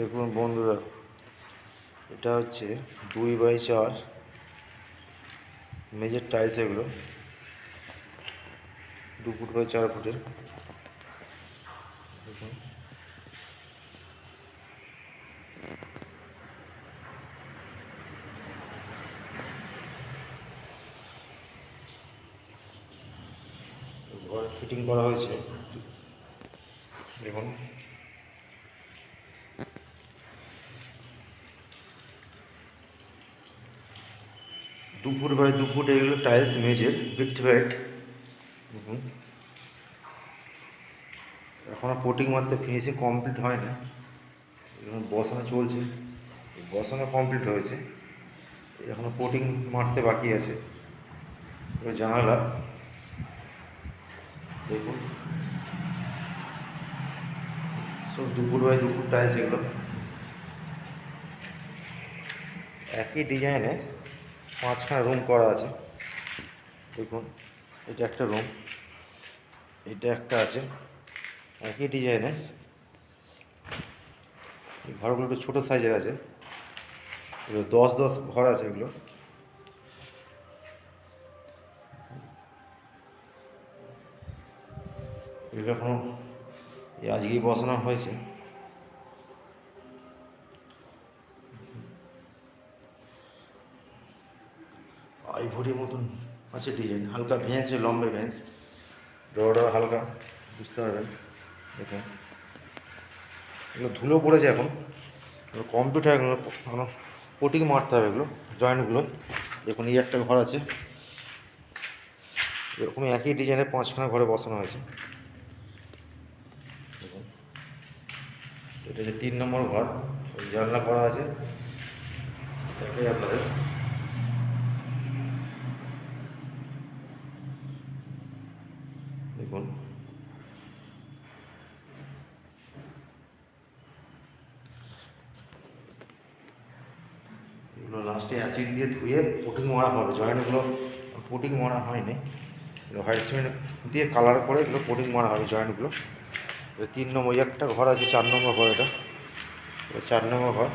দেখুন বন্ধুরা, এটা হচ্ছে দুই বাই চার মেজের টাইলস এগুলো, দু ফুট বাই চার ফুটের। দেখুন। ঘর ফিটিং করা হয়েছে। দেখুন। দু ফুট বাই দু ফুট এগুলো টাইলস মেজের ভিট ভাইট দেখুন। এখনও কোটিং মারতে ফিনিশিং কমপ্লিট হয়নি। এখন বসানো চলছে। বসানো কমপ্লিট হয়েছে। এখনও কোটিং মারতে বাকি আছে। এবার জানালা। দেখুন। সব দুপুর বাই দুপুর টাইলস এগুলো। একই ডিজাইনে পাঁচখানা রুম করা আছে। দেখুন, এটা একটা রুম এটা একটা আছে। একই ডিজাইনের এই ঘরগুলো একটু ছোটো সাইজের আছে। এগুলো দশ দশ ঘর আছে এগুলো। এগুলো এখনও এই আজকেই বসানো হয়েছে। আইভরি মতন আছে ডিজাইন হালকা ভেঁস লম্বে ভেঁস ডোরটা হালকা, বুঝতে পারবেন? দেখুন। এগুলো ধুলো পড়েছে এখন। কম্পিউটার হয়ে গেলো কোটিং মারতে হবে এগুলো জয়েন্টগুলো দেখুন, এই একটা ঘর আছে। এরকম একই ডিজাইনের পাঁচখানা ঘরে বসানো হয়েছে। দেখুন। এটা হচ্ছে তিন নম্বর ঘর। জানলা করা আছে। দেখাই আপনাদের। দেখুন এগুলো লাস্টে অ্যাসিড দিয়ে ধুয়ে পুটিং মারা হবে। জয়েন্টগুলো পুটিং মারা হয়নি। হোয়াইট সিমেন্ট দিয়ে কালার করে এগুলো পুটিং মারা হবে জয়েন্টগুলো তিন নম্বর একটা ঘর আছে, চার নম্বর ঘর এটা। চার নম্বর ঘর।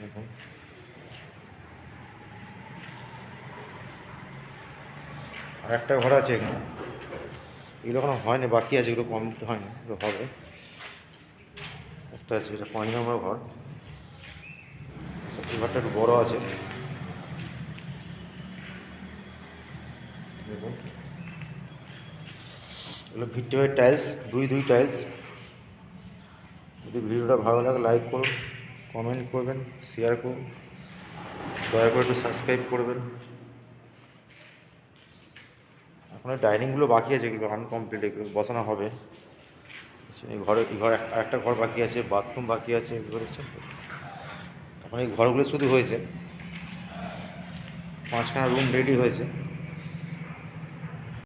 দেখুন আর একটা ঘর আছে এখানে। এগুলো এখনও হয়নি, বাকি আছে, এগুলো কম কমপ্লিট হয়নি, এগুলো হবে। একটা আছে, এটা পাঁচ নম্বর ঘর। সবচেয়ে ঘরটা একটু বড়ো আছে। দেখুন। এগুলো ভিটে টাইলস দুই দুই টাইলস যদি ভিডিওটা ভালো লাগে লাইক করুন। কমেন্ট করবেন শেয়ার করুন, দয়া করে একটু সাবস্ক্রাইব করবেন। এখন ডাইনিংগুলো বাকি আছে, এগুলো আনকমপ্লিট এগুলো বসানো হবে। এই ঘরে, এই ঘর এক- একটা ঘর বাকি আছে বাথরুম বাকি আছে, এগুলো দেখছেন এখন এই ঘরগুলো শুধু হয়েছে। পাঁচখানা রুম রেডি হয়েছে।